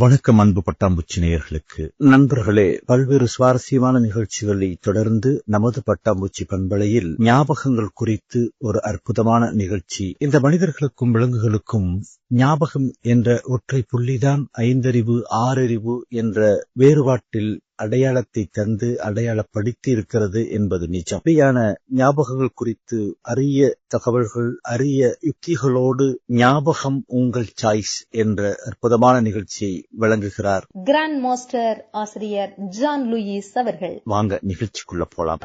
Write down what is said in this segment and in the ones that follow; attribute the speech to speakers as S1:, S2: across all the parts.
S1: வணக்கம் அன்பு பட்டாம்பூச்சி நேயர்களுக்கு நண்பர்களே பல்வேறு சுவாரஸ்யமான நிகழ்ச்சிகளை தொடர்ந்து நமது பட்டாம்பூச்சி பண்பலையில் ஞாபகங்கள் குறித்து ஒரு அற்புதமான நிகழ்ச்சி. இந்த மனிதர்களுக்கும் விலங்குகளுக்கும் ஞாபகம் என்ற ஒற்றை புள்ளிதான் ஐந்தறிவு ஆறறிவு என்ற வேறுபாட்டில் அடையாளத்தை தந்து அடையாளப்படுத்தி இருக்கிறது என்பது நிஜம். அப்படியான ஞாபகங்கள் குறித்து அரிய தகவல்கள் அரிய யுக்திகளோடு ஞாபகம் உங்கள் சாய்ஸ் என்ற அற்புதமான நிகழ்ச்சியை வழங்குகிறார்.
S2: கிராண்ட் மாஸ்டர் ஆசிரியர் ஜான் லூயிஸ் அவர்கள்.
S1: வாங்க நிகழ்ச்சிக்குள்ள போலாம்.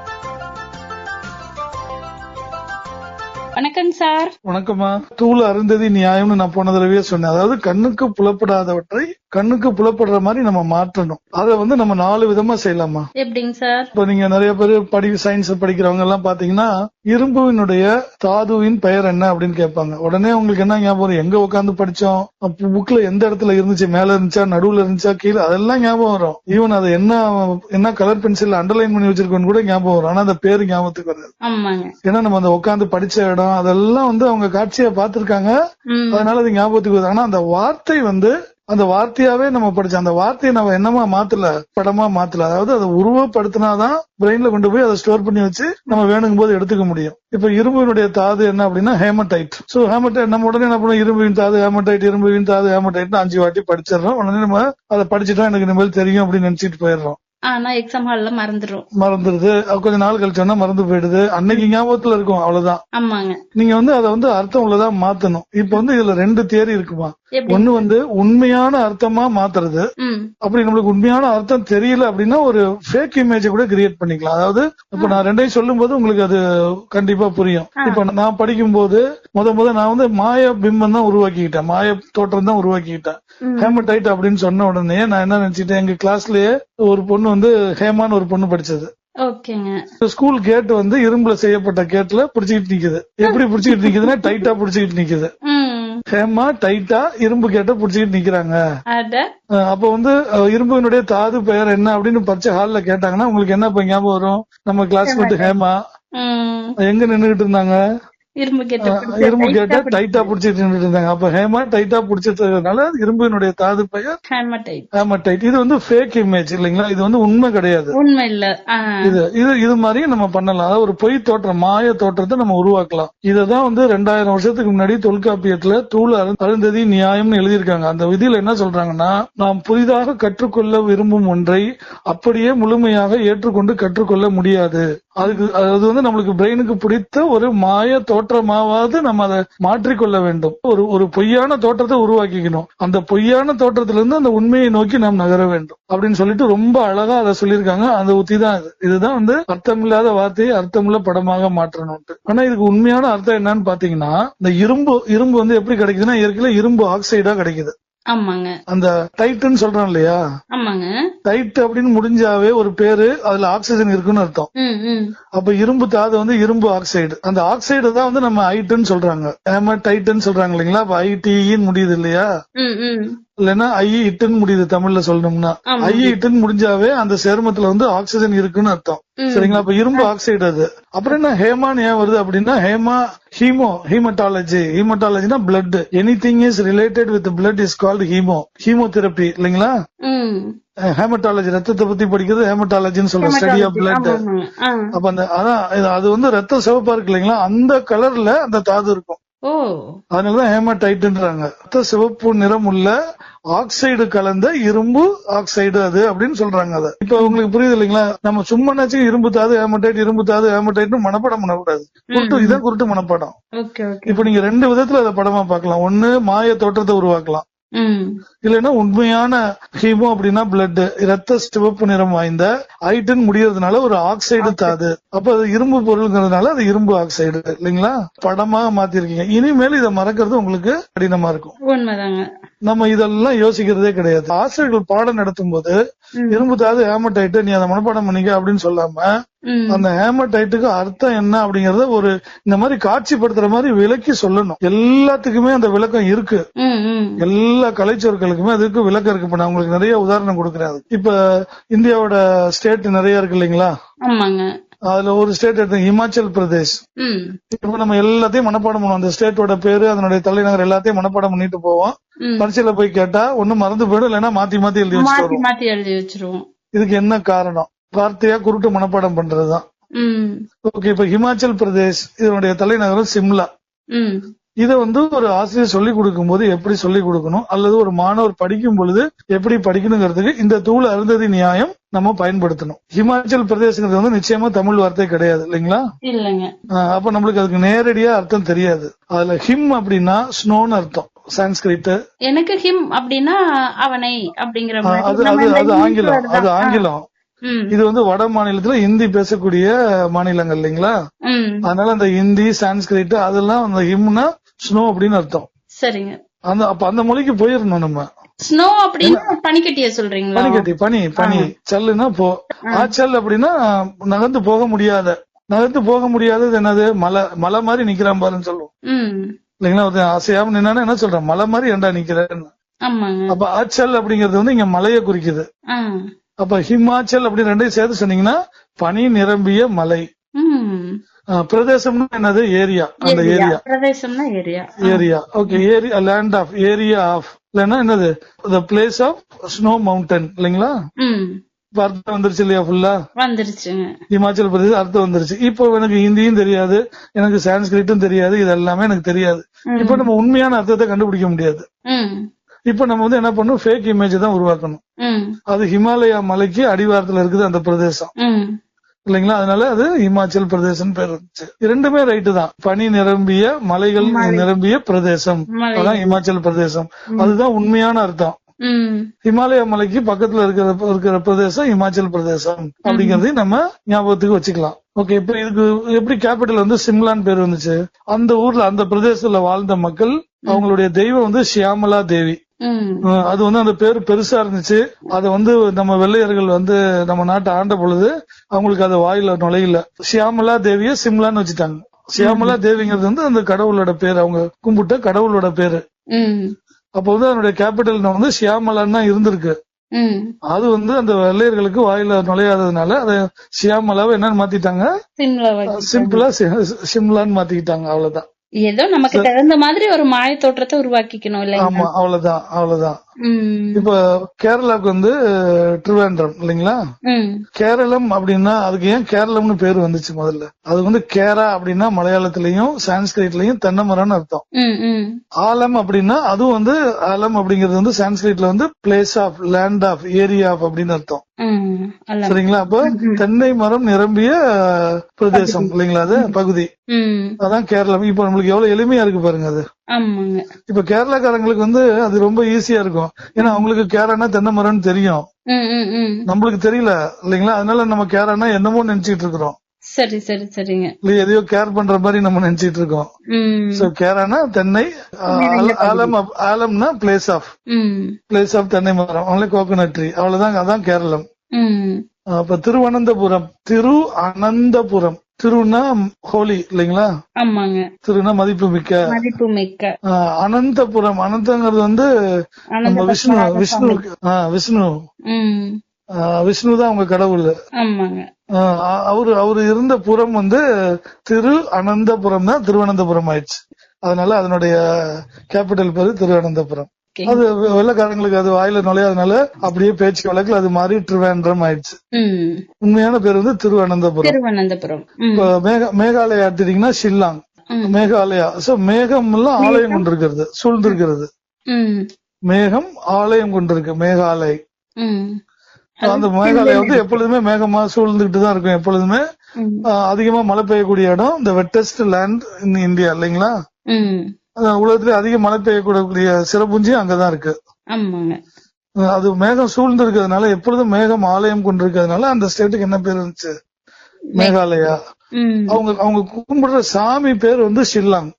S3: வணக்கம் சார்.
S4: வணக்கம்மா. தூள் அருந்ததி நியாயம்னு நான் போன தடவையே சொன்னேன். அதாவது கண்ணுக்கு புலப்படாதவற்றை கண்ணுக்கு புலப்படுற மாதிரி நம்ம மாற்றணும். அதை வந்து நம்ம நாலு விதமா செய்யலாமா
S3: எப்படிங்க சார்?
S4: இப்ப நீங்க நிறைய பேர் படி சயின்ஸ் படிக்கிறவங்க எல்லாம் பாத்தீங்கன்னா இரும்புவினுடைய தாதுவின் பெயர் என்ன அப்படின்னு கேட்பாங்க. உடனே உங்களுக்கு என்ன ஞாபகம் வரும்? எங்க உட்காந்து படிச்சோம்? அப்ப புக்ல எந்த இடத்துல இருந்துச்சு? மேல இருந்துச்சா? நடுவுல இருந்துச்சா? கீழே? அதெல்லாம் ஞாபகம் வரும். ஈவன் அது என்ன என்ன கலர் பென்சில் அண்டர்லைன் பண்ணி வச்சிருக்கோன்னு கூட ஞாபகம் வரும். ஆனா அந்த பேரு ஞாபகத்துக்கு வராது. ஏன்னா நம்ம அந்த உட்காந்து படிச்ச இடம் அதெல்லாம் வந்து அவங்க காட்சியா பாத்திருக்காங்க அதனால அது ஞாபகத்துக்கு வருது. ஆனா அந்த வார்த்தை வந்து அந்த வார்த்தையாவே நம்ம படிச்சோம் அந்த வார்த்தையை நம்ம என்னமா மாத்தல படமா மாத்தல. அதாவது அதை உருவப்படுத்தினாதான் பிரெயின்ல கொண்டு போய் அதை ஸ்டோர் பண்ணி வச்சு நம்ம வேணுங்கும் போது எடுத்துக்க முடியும். இப்ப இரும்பினுடைய தாது என்ன அப்படின்னா ஹேமடைட் சோ ஹேமடைட் நம்ம உடனே என்ன பண்ணுவோம்? இரும்பின் தாது ஹேமடைட் இரும்பின் தாது ஹேமடைட் அஞ்சு வாட்டி படிச்சிடறோம். உடனே நம்ம அதை படிச்சுட்டா எனக்கு இனிமேல் தெரியும் அப்படின்னு நினைச்சிட்டு போயிடுறோம்.
S3: ஆனா எக்ஸாம் ஹால்ல மறந்துடும்
S4: மறந்துடுது. கொஞ்ச நாள் கழிச்சோன்னா மறந்து போயிடுது. அன்னைக்கு ஞாபகத்துல இருக்கும் அவ்வளவுதான்.
S3: ஆமாங்க.
S4: நீங்க வந்து அதை வந்து அர்த்தம் உள்ளதா மாத்தணும். இப்ப வந்து இதுல ரெண்டு தேரி இருக்குமா? ஒண்ணு வந்து உண்மையான அர்த்தமா மாத்துறது. அப்படி நம்மளுக்கு உண்மையான அர்த்தம் தெரியல அப்படின்னா ஒரு ஃபேக் இமேஜ் கூட கிரியேட் பண்ணிக்கலாம். அதாவது இப்ப நான் ரெண்டையும் சொல்லும் போது உங்களுக்கு அது கண்டிப்பா புரியும். இப்ப நான் படிக்கும் போது முத முத நான் வந்து மாய பிம்பம் தான் உருவாக்கிக்கிட்டேன். மாய தோற்றம் தான் உருவாக்கிக்கிட்டேன். ஹேமடைட் அப்படின்னு சொன்ன உடனே நான் என்ன நினைச்சிட்டேன் எங்க கிளாஸ்லயே ஒரு பொண்ணு வந்து ஹேமான்னு ஒரு பொண்ணு படிச்சது. ஸ்கூல் கேட் வந்து இரும்புல செய்யப்பட்ட கேட்ல புடிச்சுக்கிட்டு நிக்குது. எப்படி புடிச்சுக்கிட்டு நிக்குதுன்னா டைட்டா புடிச்சுக்கிட்டு நிக்குது. ஹேமா டைட்டா இரும்பு கேட்ட புடிச்சுக்கிட்டு நிக்கிறாங்க. அப்ப வந்து அஹ் இரும்புவினுடைய தாது பெயர் என்ன அப்படின்னு பரிச்சை ஹால்ல கேட்டாங்கன்னா உங்களுக்கு என்ன இப்ப ஞாபகம் வரும்? நம்ம கிளாஸ்மேட் ஹேமா. எங்க நின்னுகிட்டு இருந்தாங்க?
S3: இரும்பு
S4: இரும்பு கேட்ட டைட்டா புடிச்சிட்டு இருந்தாங்க அப்ப ஹேமா டைட்டா புடிச்சிட்டதுனால இரும்புவினுடைய தாது பெயர்
S3: ஹேமடைட்
S4: ஹேமா டைட் இது வந்து ஃபேக் இமேஜ் இல்லைங்களா? இது வந்து உண்மை கிடையாது.
S3: உண்மை இல்ல.
S4: இது இது இது மாதிரி நம்ம பண்ணலாம். அதாவது ஒரு பொய் தோற்றம் மாய தோற்றத்தை நம்ம உருவாக்கலாம். இததான் வந்து ரெண்டாயிரம் வருஷத்துக்கு முன்னாடி தொல்காப்பியத்துல தூள் அரு- அருந்ததி நியாயம்னு எழுதியிருக்காங்க. அந்த விதியில என்ன சொல்றாங்கன்னா நாம் புதிதாக கற்றுக்கொள்ள விரும்பும் ஒன்றை அப்படியே முழுமையாக ஏற்றுக்கொண்டு கற்றுக்கொள்ள முடியாது. அதுக்கு அது வந்து நம்மளுக்கு பிரெயினுக்கு பிடித்த ஒரு மாய தோற்றமாவது நம்ம அதை மாற்றிக்கொள்ள வேண்டும். ஒரு ஒரு பொய்யான தோற்றத்தை உருவாக்கிக்கணும். அந்த பொய்யான தோற்றத்திலிருந்து அந்த உண்மையை நோக்கி நாம் நகர வேண்டும். அப்படின்னு சொல்லிட்டு ரொம்ப அழகா அதை சொல்லியிருக்காங்க. அந்த உத்தி தான் இது. இதுதான் வந்து அர்த்தமில்லாத வார்த்தையை அர்த்தமுள்ள படமாக மாற்றணும்ட்டு. ஆனா இதுக்கு உண்மையான அர்த்தம் என்னன்னு பாத்தீங்கன்னா இந்த இரும்பு இரும்பு வந்து எப்படி கிடைக்குதுன்னா இயற்கையில இரும்பு ஆக்சைடா கிடைக்குது.
S3: ஆமாங்க.
S4: அந்த டைட்டுன்னு சொல்றோம் இல்லையா?
S3: ஆமாங்க.
S4: டைட் அப்படின்னு முடிஞ்சாவே ஒரு பேரு அதுல ஆக்சிஜன் இருக்குன்னு அர்த்தம். அப்ப இரும்பு தாது வந்து இரும்பு ஆக்சைடு. அந்த ஆக்சைடு தான் வந்து நம்ம ஐட்டுன்னு சொல்றாங்க. ஏமா டைட்டுன்னு சொல்றாங்க இல்லைங்களா? அப்ப ஐடின்னு முடியுது இல்லையா? இல்லைன்னா ஐ இட்டுன்னு முடியுது தமிழ்ல சொல்லணும்னா.
S3: ஆமா.
S4: ஐ இட்டுன்னு முடிஞ்சாவே அந்த சேர்மத்துல வந்து ஆக்சிஜன் இருக்குன்னு அர்த்தம். சரிங்களா? அப்ப இரும்பு ஆக்சைடு அது. அப்புறம் என்ன ஹேமான்னு ஏன் வருது அப்படின்னா haema haemo haematology. ஹீமட்டாலஜினா blood anything is related with blood is called haemo haemotherapy இல்லைங்களா ஹேமட்டாலஜி ரத்தத்தை பத்தி படிக்கிறது ஹேமட்டாலஜின்னு சொல்றோம் ஸ்டடி ஆஃப் பிளட். அப்ப அந்த அதான் அது வந்து ரத்த சிவப்பா இருக்கு இல்லைங்களா? அந்த கலர்ல அந்த தாது இருக்கும். அதனாலதான் ஹேமடைட்ன்றாங்க ரத்த சிவப்பு நிறம் உள்ள ஆக்சைடு கலந்த இரும்பு ஆக்சைடு அது அப்படின்னு சொல்றாங்க அது. இப்ப உங்களுக்கு புரியுது இல்லைங்களா? நம்ம சும்மானாச்சும் இரும்பு தாது ஹேமடைட் இரும்பு தாது ஹேமடைட்னு மனப்பாடம் பண்ணக்கூடாது குருட்டு இதான் குருட்டு மனப்பாடம். இப்ப நீங்க ரெண்டு விதத்துல அதை படமா பார்க்கலாம். ஒண்ணு மாய தோற்றத்தை உருவாக்கலாம். இல்லைன்னா உண்மையான ஹீமோ அப்படின்னா பிளட் ரத்த சிவப்பு நிறம் வாய்ந்த ஐட்டன் முடியறதுனால ஒரு ஆக்சைடு தாது. அப்ப அது இரும்பு பொருள்ங்கிறதுனால அது இரும்பு ஆக்சைடு இல்லைங்களா? படமாக மாத்திருக்கீங்க. இனிமேல் இதை மறக்கிறது உங்களுக்கு கடினமா இருக்கும்.
S3: உண்மைதாங்க.
S4: நம்ம இதெல்லாம் யோசிக்கிறதே கிடையாது. ஆசிரியர்கள் பாடம் நடத்தும் போது. இரும்பு தாது ஹேமடைட்டு நீ அதை மனப்பாடம் பண்ணிக்க அப்படின்னு சொல்லாம அந்த ஹேமடைட்டுக்கு அர்த்தம் என்ன அப்படிங்கறத ஒரு இந்த மாதிரி காட்சிப்படுத்துற மாதிரி விளக்கி சொல்லணும். எல்லாத்துக்குமே அந்த விளக்கம் இருக்கு. எல்லா கலைச்சொற்களுக்குமே அதுக்கு விளக்கம் இருக்கு. இப்ப நான் உங்களுக்கு நிறைய உதாரணம் கொடுக்குறேன். இப்ப இந்தியாவோட ஸ்டேட் நிறைய இருக்கு இல்லைங்களா? அதுல ஒரு ஸ்டேட் எடுத்து இமாச்சல் பிரதேஷ் இப்ப நம்ம எல்லாத்தையும் மனப்பாடம் பண்ணுவோம். அந்த ஸ்டேட்டோட பேரு அதனுடைய தலைநகர் எல்லாத்தையும் மனப்பாடம் பண்ணிட்டு போவோம்.
S3: ம்.
S4: பரீட்சையில போய் கேட்டா ஒண்ணு மறந்து போயிடும் இல்லைன்னா மாத்தி மாத்தி எழுதி
S3: மாத்தி எழுதி வச்சிருவோம்.
S4: இதுக்கு என்ன காரணம்? வார்த்தையா குருட்டு மனப்பாடம் பண்றதுதான். ஓகே இப்ப ஹிமாச்சல் பிரதேஷ் இதனுடைய தலைநகரம் சிம்லா இத வந்து ஒரு ஆசிரியர் சொல்லி கொடுக்கும் போது எப்படி சொல்லி கொடுக்கணும்? அல்லது ஒரு மாணவர் படிக்கும் பொழுது எப்படி படிக்கணுங்கிறதுக்கு இந்த தூள் அருந்ததி நியாயம் நம்ம பயன்படுத்தணும். ஹிமாச்சல் பிரதேசங்கிறது வந்து நிச்சயமா தமிழ் வார்த்தை கிடையாது இல்லைங்களா? அப்ப நம்மளுக்கு அதுக்கு நேரடியா அர்த்தம் தெரியாது. அதுல ஹிம் அப்படின்னா ஸ்னோன்னு அர்த்தம் சான்ஸ்கிரிட்
S3: எனக்கு ஹிம் அப்படின்னா அவனை அப்படிங்கிற மாதிரி.
S4: அது ஆங்கிலம். அது ஆங்கிலம். இது வந்து வட மாநிலத்துல ஹிந்தி பேசக்கூடிய மாநிலங்கள் இல்லைங்களா? அதனால அந்த ஹிந்தி சான்ஸ்கிரிட் அதெல்லாம் அந்த ஹிம்னா ஸ்னோ அப்படின்னு அர்த்தம்.
S3: சரிங்க.
S4: அந்த அப்ப அந்த மொழிக்கு போயிடணும் நம்ம.
S3: ஸ்னோ அப்படின்னா பனிக்கட்டிய சொல்றீங்களா?
S4: பனிக்கட்டி பனி பனி. சல்லுன்னா போ. ஆச்சல் அப்படின்னா நகர்ந்து போக முடியாத. நகர்ந்து போக முடியாதது என்னது? மலை மலை மாதிரி நிக்கிறான் பாருன்னு சொல்லுவோம். இல்லைங்களா? ஒருத்தன் அசையாம நின்னா என்ன சொல்றேன்? மலை மாதிரி ஏன்டா நிக்கிறேன்னு. அப்ப ஆச்சல் அப்படிங்கிறது வந்து இங்க மலையை குறிக்குது. அப்ப ஹிமாச்சல் அப்படின்னு ரெண்டையும் சேர்த்து சொன்னீங்கன்னா பனி நிரம்பிய மலை. பிரதேசம்னா என்னது? ஏரியா. அந்த
S3: area. பிரதேசம்னா area.
S4: Area. Okay area land of area of இல்லைன்னா என்னது? The place of snow mountain இல்லைங்களா? அர்த்தம் வந்துருச்சு இல்லையா ஃபுல்லா
S3: வந்துருச்சுங்க
S4: இமாச்சல் பிரதேசம் அர்த்தம் வந்துருச்சு. இப்போ எனக்கு ஹிந்தியும் தெரியாது எனக்கு சான்ஸ்கிரிட்டும் தெரியாது இது எல்லாமே எனக்கு தெரியாது. இப்போ நம்ம உண்மையான அர்த்தத்தை கண்டுபிடிக்க முடியாது. இப்போ நம்ம வந்து என்ன பண்ணணும்? ஃபேக் இமேஜ் தான் உருவாக்கணும். அது ஹிமாலயா மலைக்கு அடிவாரத்துல இருக்குது அந்த பிரதேசம். இல்லைங்களா? அதனால அது இமாச்சல் பிரதேசம் பேர் இருந்துச்சு. இரண்டுமே ரைட்டு தான். பனி நிரம்பிய மலைகள் நிரம்பிய பிரதேசம். அதான் இமாச்சல் பிரதேசம். அதுதான் உண்மையான அர்த்தம்.
S3: ம்.
S4: ஹிமாலய மலைக்கு பக்கத்துல இருக்கிற இருக்கிற பிரதேசம் இமாச்சல் பிரதேசம் அப்படிங்கறதையும் நம்ம ஞாபகத்துக்கு வச்சுக்கலாம். ஓகே இப்ப இதுக்கு எப்படி கேபிட்டல் வந்து சிம்லான்னு பேர் வந்துச்சு அந்த ஊர்ல அந்த பிரதேசத்துல வாழ்ந்த மக்கள் அவங்களுடைய தெய்வம் வந்து ஷியாமலா தேவி. அது வந்து அந்த பேர் பெருசா இருந்துச்சு. அதை வந்து நம்ம வெள்ளையர்கள் வந்து நம்ம நாட்டை ஆண்ட பொழுது அவங்களுக்கு அது வாயில நுழையல. ஷியாமலா தேவிய சிம்லான்னு வச்சுட்டாங்க. ஷியாமலா தேவிங்கிறது வந்து அந்த கடவுளோட பேர். அவங்க கும்பிட்ட கடவுளோட பேரு. அப்ப வந்து அதனுடைய கேபிட்டல் வந்து ஷியாமலான்னு தான் இருந்திருக்கு. அது வந்து அந்த வெள்ளையர்களுக்கு வாயில நுழையாததுனால அதை ஷியாமலாவை என்னன்னு மாத்திட்டாங்க? சிம்பிளா சிம்லான்னு மாத்திக்கிட்டாங்க அவ்வளவுதான்.
S3: ஏதோ நமக்கு தகுந்த மாதிரி ஒரு மாய தோற்றத்தை உருவாக்கிக்கணும் இல்லைங்க
S4: ஆமா அவ்வளவுதான் அவ்வளவுதான். இப்ப கேரளாக்கு வந்து ட்ரிவாண்ட்ரம் இல்லைங்களா? கேரளம் அப்படின்னா அதுக்கு ஏன் கேரளம்னு பேர் வந்துச்சு முதல்ல? அது வந்து கேரா அப்படின்னா மலையாளத்திலயும் சான்ஸ்கிரிட்லயும் தென்னை மரம்னு அர்த்தம் ஆலம் அப்படின்னா அதுவும் வந்து ஆலம் அப்படிங்கிறது வந்து சான்ஸ்கிரிட்ல வந்து place of land of area of அப்படின்னு அர்த்தம். சரிங்களா? அப்ப தென்னை மரம் நிரம்பிய பிரதேசம் இல்லைங்களா அது? பகுதி. அதான் கேரளம். இப்ப நம்மளுக்கு எவ்வளவு எளிமையா இருக்கு பாருங்க அது.
S3: ஆமாங்க.
S4: இப்ப கேரளாக்காரங்களுக்கு வந்து அது ரொம்ப ஈஸியா இருக்கும். ஏன்னா அவங்களுக்கு கேரனா தென்னை மரம்னு தெரியும்.
S3: ம் ம் ம்.
S4: நம்மளுக்கு தெரியல இல்லைங்களா? அதனால நம்ம கேரனா என்னமோ நினைச்சிட்டு இருக்கிறோம்.
S3: சரி சரி சரிங்க.
S4: இல்ல எதையோ கேர் பண்ற மாதிரி நம்ம நினைச்சிட்டு இருக்கோம்.
S3: ம்.
S4: சோ கேரானா தென்னை ஆலம் அப்- ஆலம்னா பிளேஸ் ஆஃப்
S3: ம்.
S4: பிளேஸ் ஆஃப் தென்னை மரம். அவங்களே கோகோனட் ட்ரீ அவ்வளவுதான் அதான் கேரளம்.
S3: ம்.
S4: அப்ப திருவனந்தபுரம். திரு அனந்தபுரம். திருனா ஹோலி இல்லைங்களா?
S3: ஆமாங்க.
S4: திருனா மதிப்பு மிக்க
S3: மதிப்பு மிக்க
S4: அனந்தபுரம் அனந்தங்கிறது வந்து நம்ம விஷ்ணு விஷ்ணு விஷ்ணு. விஷ்ணு தான் அவங்க கடவுள். அவரு அவரு இருந்த புறம் வந்து திரு அனந்தபுரம் தான் திருவனந்தபுரம் ஆயிடுச்சு. அதனால அதனுடைய கேபிட்டல் பேரு திருவனந்தபுரம். அது வெள்ளைக்காரங்களுக்கு அது வாயில நுழையாதனால அப்படியே பேச்சு வழக்குல அது மாறி திருவேந்திரம் ஆயிடுச்சு. உண்மையான பேர் வந்து திருவனந்தபுரம்.
S3: திருவனந்தபுரம். ம்.
S4: இப்ப மேக மேகாலயா எடுத்துட்டீங்கன்னா ஷில்லாங். மேகாலயா. சோ மேகம் எல்லாம் ஆலயம் கொண்டிருக்கிறது சூழ்ந்திருக்கிறது. மேகம் ஆலயம் கொண்டிருக்கு மேகாலய். அந்த மேகாலயா வந்து எப்பொழுதுமே மேகமா சூழ்ந்துகிட்டு தான் இருக்கும் எப்பொழுதுமே. அதிகமா மழை பெய்யக்கூடிய இடம் இந்த வெட்டஸ்ட் லேண்ட் இன் இந்தியா இல்லைங்களா? உலகத்திலே அதிக மழை பெய்யக்கூடிய சிறப்புஞ்சியும் அங்கதான் இருக்கு.
S3: ஆமாங்க.
S4: அது மேகம் சூழ்ந்து இருக்கிறதுனால எப்பொழுதும் மேகம் ஆலயம் கொண்டிருக்கிறதுனால அந்த ஸ்டேட்டுக்கு என்ன பேர் இருந்துச்சு? மேகாலயா. அவங்க அவங்க கும்பிடுற சாமி பேர் வந்து ஷில்லாங்.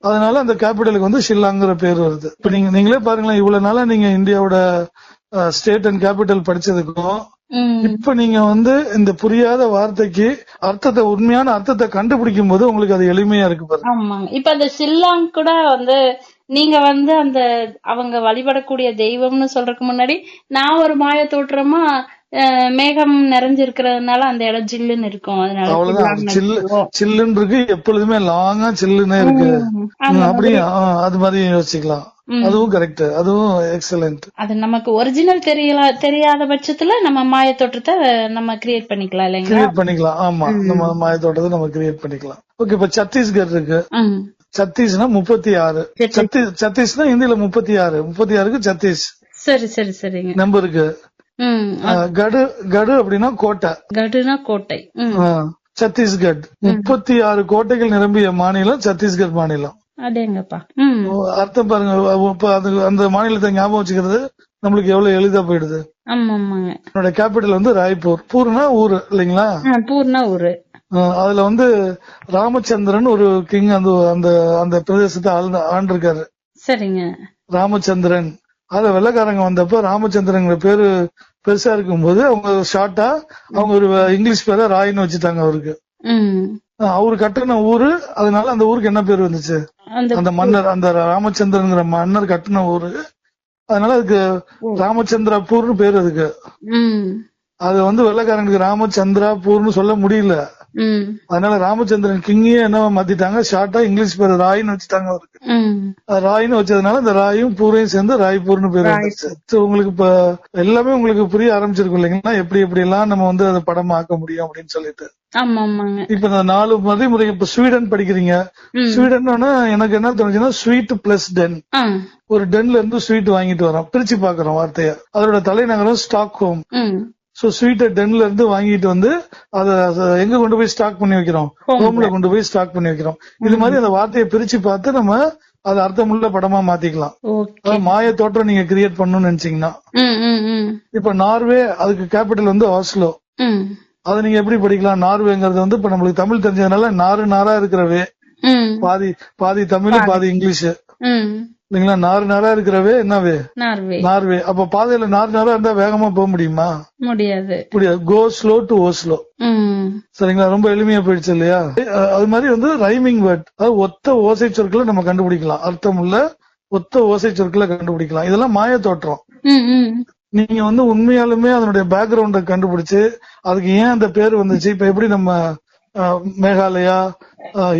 S4: அதனால அந்த கேபிட்டலுக்கு வந்து ஷில்லாங்கிற பேர் வருது. இப்ப நீங்க நீங்களே பாருங்களேன் இவ்வளவு நாளா நீங்க இந்தியாவோட ஸ்டேட் அண்ட் கேபிட்டல் படிச்சதுக்கும் இப்ப நீங்க வந்து இந்த புரியாத வார்த்தைக்கு அர்த்தத்தை உண்மையான அர்த்தத்தை கண்டுபிடிக்கும் போது உங்களுக்கு அது எளிமையா இருக்கு பாருங்க.
S3: ஆமாங்க. இப்ப அந்த ஷில்லாங் கூட வந்து நீங்க வந்து அந்த அவங்க வழிபடக்கூடிய தெய்வம்னு சொல்றதுக்கு முன்னாடி நான் ஒரு மாய தோற்றமா மேகம் நிறைஞ்சிருக்கிறதுனால அந்த இடம் ஜில்லுன்னு இருக்கும். அதனால சில்லான்னு
S4: சில்லு
S3: நினைச்சுக்குவோம்.
S4: சில்லுன்னு இருக்கு. எப்பொழுதுமே லாங்கா சில்லுன்னே இருக்கு அப்படியே அது மாதிரி யோசிக்கலாம். அதுவும் கரெக்ட் அதுவும் எக்ஸலண்ட்
S3: அது நமக்கு ஒரிஜினல் தெரியல தெரியாத பட்சத்துல நம்ம மாய தோற்றத்தை நம்ம கிரியேட் பண்ணிக்கலாம் இல்லைங்களா?
S4: கிரியேட் பண்ணிக்கலாம். ஆமா நம்ம மாயத்தோட்டத்தை நம்ம கிரியேட் பண்ணிக்கலாம். ஓகே இப்ப சத்தீஸ்கர் இருக்கு. சத்தீஸ்னா முப்பத்தி ஆறு. சத்தீஸ் சத்தீஸ்னா ஹிந்தில முப்பத்தி ஆறு முப்பத்தி ஆறுக்கு சத்தீஸ்.
S3: சரி சரி சரிங்க.
S4: நம்பருக்கு. கடு கடு அப்படின்னா கோட்டை.
S3: கடுனா கோட்டை.
S4: சத்தீஸ்கர் முப்பத்தி ஆறு கோட்டைகள் நிரம்பிய மாநிலம் சத்தீஸ்கர் மாநிலம். ஓ, அர்த்தம் பாருங்க. அது அந்த மாநிலத்தை ஞாபகம் வச்சுக்கிறது நம்மளுக்கு எவ்வளவு எளிதா போயிடுது. என்னோட கேபிட்டல் வந்து ராய்ப்பூர். பூர்னா ஊரு இல்லைங்களா?
S3: ஆ, பூர்ணா ஊரு.
S4: அதுல வந்து ராமச்சந்திரன் ஒரு கிங் அந்த அந்த அந்த பிரதேசத்தை ஆழ்ந்த- ஆண்டிருக்காரு.
S3: சரிங்க.
S4: ராமச்சந்திரன். அத வெள்ளக்காரங்க வந்தப்ப ராமச்சந்திரங்கிற பேரு பெருசா இருக்கும்போது அவங்க ஷார்ட்டா அவங்க ஒரு இங்கிலீஷ் பேரை ராயின்னு வச்சுட்டாங்க அவருக்கு. அவரு கட்டின ஊரு அதனால அந்த ஊருக்கு என்ன பேர் வந்துச்சு?
S3: அந்த
S4: மன்னர் அந்த ராமச்சந்திரங்கிற மன்னர் கட்டின ஊரு. அதனால அதுக்கு ராமச்சந்திரபூர்னு பேர் அதுக்கு. அது வந்து வெள்ளக்காரனுக்கு ராமச்சந்திராபூர்னு சொல்ல முடியல. அதனால ராமச்சந்திரன் கிங்கே என்ன மாத்திட்டாங்க? ஷார்ட்டா இங்கிலீஷ் பேர் ராயின்னு வச்சுட்டாங்க அவருக்கு. ராயின்னு வச்சதுனால இந்த ராயும் பூரையும் சேர்ந்து ராய்பூர்னு பேர் உங்களுக்கு இப்ப எல்லாமே உங்களுக்கு புரிய ஆரம்பிச்சிருக்கும் இல்லைங்களா? எப்படி எப்படி எல்லாம் நம்ம வந்து அதை படம் ஆக்க முடியும் அப்படின்னு சொல்லிட்டு. இப்ப இந்த நாலு மாதிரி முறை இப்ப ஸ்வீடன் படிக்கிறீங்க. ஸ்வீடன் எனக்கு என்ன தோணுச்சுன்னா ஸ்வீட் பிளஸ் டென் ஒரு டென்ல இருந்து ஸ்வீட் வாங்கிட்டு வரோம். பிரிச்சு பாக்குறோம் வார்த்தைய. அதோட தலைநகரம் ஸ்டாக் ஹோம் சோ ஸ்வீட்டை டென்ல இருந்து வாங்கிட்டு வந்து அத எங்க கொண்டு போய் ஸ்டாக் பண்ணி வைக்கிறோம்? ஹோம்ல கொண்டு போய் ஸ்டாக் பண்ணி வைக்கிறோம். இது மாதிரி அந்த வார்த்தையை பிரிச்சு பார்த்து நம்ம அது அர்த்தமுள்ள படமா மாத்திக்கலாம். மாய தோற்றம் நீங்க கிரியேட் பண்ணணும்னு நினைச்சீங்கன்னா. இப்ப நார்வே அதுக்கு கேபிட்டல் வந்து ஆஸ்லோ அதை நீங்க எப்படி படிக்கலாம்? நார்வேங்கிறது வந்து இப்ப நம்மளுக்கு தமிழ் தெரிஞ்சதுனால நாறு நாரா இருக்கிறவே பாதி பாதி தமிழ் பாதி. இங்கிலீஷ். இல்லைங்களா நாறு நாரா இருக்கிறவே என்னவே?
S3: நார்வே.
S4: நார்வே. அப்ப பாதையில நாறு நாரா இருந்தா வேகமா போக முடியுமா?
S3: முடியாது.
S4: முடியாது. கோ ஸ்லோ டு ஓஸ்லோ
S3: ம்.
S4: சரிங்களா? ரொம்ப எளிமையா போயிடுச்சு இல்லையா? அது மாதிரி வந்து ரைமிங் வேர்ட் அதாவது ஒத்த ஓசை சொற்களை நம்ம கண்டுபிடிக்கலாம். அர்த்தம் உள்ள ஒத்த ஓசை சொற்களை கண்டுபிடிக்கலாம். இதெல்லாம் மாய தோற்றம். நீங்க வந்து உண்மையாலுமே அதனுடைய பேக்ரவுண்ட கண்டுபிடிச்சு அதுக்கு ஏன் அந்த பேர் வந்துச்சு? இப்ப எப்படி நம்ம மேகாலயா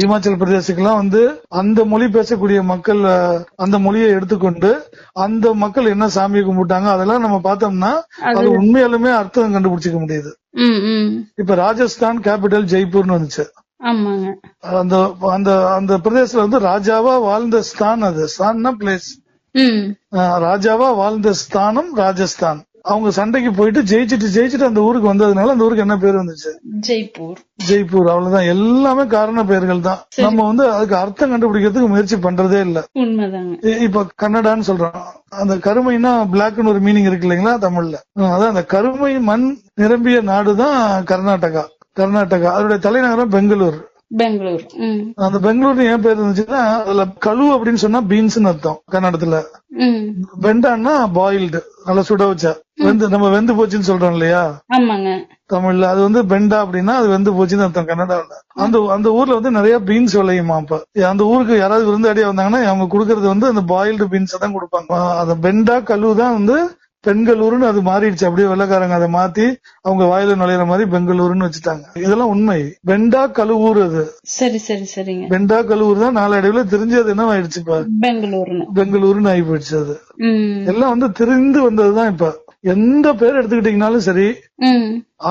S4: இமாச்சல் பிரதேசத்துக்கெல்லாம் வந்து அந்த மொழி பேசக்கூடிய மக்கள் அந்த மொழியை எடுத்துக்கொண்டு அந்த மக்கள் என்ன சாமியை கும்பிட்டாங்க அதெல்லாம் நம்ம பார்த்தோம்னா அது உண்மையாலுமே அர்த்தம் கண்டுபிடிச்சிக்க முடியுது. இப்ப ராஜஸ்தான் கேபிட்டல் ஜெய்ப்பூர்னு வந்துச்சு. அந்த அந்த அந்த பிரதேசத்துல வந்து ராஜாவா வாழ்ந்த ஸ்தான் அது. ஸ்தான்னா பிளேஸ் ராஜாவா வாழ்ந்த ஸ்தானம் ராஜஸ்தான். அவங்க சண்டைக்கு போயிட்டு ஜெயிச்சிட்டு ஜெயிச்சிட்டு அந்த ஊருக்கு வந்ததுனால அந்த ஊருக்கு என்ன பேர் வந்துச்சு?
S3: ஜெய்ப்பூர்.
S4: ஜெய்ப்பூர் அவ்வளவுதான். எல்லாமே காரண பெயர்கள் தான். நம்ம வந்து அதுக்கு அர்த்தம் கண்டுபிடிக்கிறதுக்கு முயற்சி பண்றதே இல்ல. இப்ப கன்னடான்னு சொல்றோம். அந்த கருமைனா பிளாக்னு ஒரு மீனிங் இருக்கு இல்லைங்களா தமிழ்ல? அதான் அந்த கருமை மண் நிரம்பிய நாடுதான் கர்நாடகா. கர்நாடகா. அதோட தலைநகரம் பெங்களூர்.
S3: பெங்களூர்.
S4: அந்த பெங்களூர் ஏன் பேர் இருந்துச்சுன்னா அதுல கழு அப்படின்னு சொன்னா பீன்ஸ்னு அர்த்தம் கன்னடத்துல. வெண்டான்னா பாயில்டு நல்லா சுட வச்சா. வெந்து நம்ம வெந்து போச்சுன்னு சொல்றோம் இல்லையா?
S3: ஆமாங்க.
S4: தமிழ்ல அது வந்து பெண்டா அப்படின்னா அது வெந்து போச்சுன்னு அர்த்தம் கன்னடாவில் அந்த அந்த ஊர்ல வந்து நிறைய பீன்ஸ் விளையுமா அப்ப? அந்த ஊருக்கு யாராவது விருந்தாடியா வந்தாங்கன்னா அவங்க கொடுக்கறது வந்து அந்த பாயில்டு பீன்ஸ் தான் கொடுப்பாங்க. அந்த பெண்டா கழு தான் வந்து பெண்களூர்னு அது மாறிடுச்சு. அப்படியே வெள்ளக்காரங்க அதை மாத்தி அவங்க வாயில நுழையிற மாதிரி பெங்களூருன்னு வச்சுட்டாங்க. இதெல்லாம் உண்மை. பெண்டா கழுவூர் அது.
S3: சரி சரி சரிங்க.
S4: பெண்டா கழுவூர் தான் நாளடைவுல தெரிஞ்சது என்ன ஆயிடுச்சு இப்ப?
S3: பெங்களூர்னு
S4: பெங்களூருன்னு ஆகி போயிடுச்சு அது. எல்லாம் வந்து தெரிந்து வந்ததுதான் இப்ப. எந்த பேர் எடுத்துக்கிட்டீங்கனாலும் சரி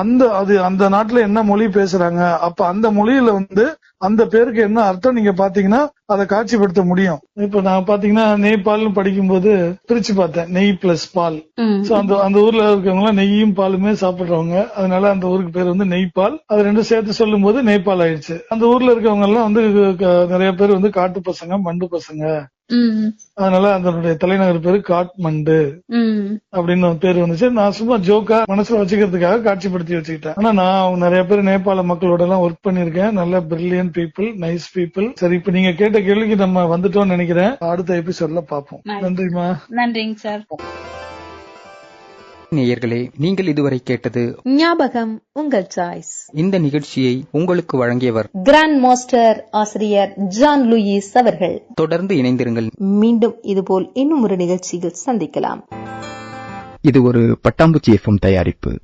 S4: அந்த அது அந்த நாட்டுல என்ன மொழி பேசுறாங்க அப்ப அந்த மொழியில வந்து அந்த பேருக்கு என்ன அர்த்தம் நீங்க பாத்தீங்கன்னா அதை காட்சிப்படுத்த முடியும். இப்ப நான் பாத்தீங்கன்னா நேபாள்னு படிக்கும்போது பிரிச்சு பார்த்தேன். நெய் பிளஸ் பால். சோ அந்த அந்த ஊர்ல இருக்கவங்க எல்லாம் நெய்யும் பாலுமே சாப்பிடுறவங்க. அதனால அந்த ஊருக்கு பேர் வந்து நெய்பால். அது ரெண்டும் சேர்த்து சொல்லும் போது நெய்பால் ஆயிடுச்சு. அந்த ஊர்ல இருக்கவங்க எல்லாம் வந்து நிறைய பேர் வந்து காட்டு பசங்க மண்டு பசங்க. அதனால அதனுடைய தலைநகர் பேரு காட்மண்டு அப்படின்னு பேர் வந்துச்சு. நான் சும்மா ஜோக்கா மனசுல வச்சுக்கிறதுக்காக காட்சிப்படுத்தி வச்சுக்கிட்டேன். ஆனா நான் நிறைய பேர் நேபாள மக்களோட எல்லாம் ஒர்க் பண்ணிருக்கேன் நல்ல பிரில்லியன்ட் பீப்புள் நைஸ் பீப்புள் சரி இப்ப நீங்க கேட்ட கேள்விக்கு நம்ம வந்துட்டோம்னு நினைக்கிறேன். அடுத்த எபிசோட்ல பாப்போம். நன்றிமா
S3: நன்றிங்க சார்
S5: நேயர்களே நீங்கள் இதுவரை கேட்டது
S2: ஞாபகம் உங்கள் சாய்ஸ்
S5: இந்த நிகழ்ச்சியை உங்களுக்கு வழங்கியவர்
S2: கிராண்ட் மாஸ்டர் ஆசிரியர் ஜான் லூயிஸ் அவர்கள்.
S5: தொடர்ந்து இணைந்திருங்கள்.
S2: மீண்டும் இதுபோல் இன்னும் ஒரு நிகழ்ச்சியில் சந்திக்கலாம்.
S6: இது ஒரு பட்டாம்பூச்சி எஃப்எம் தயாரிப்பு.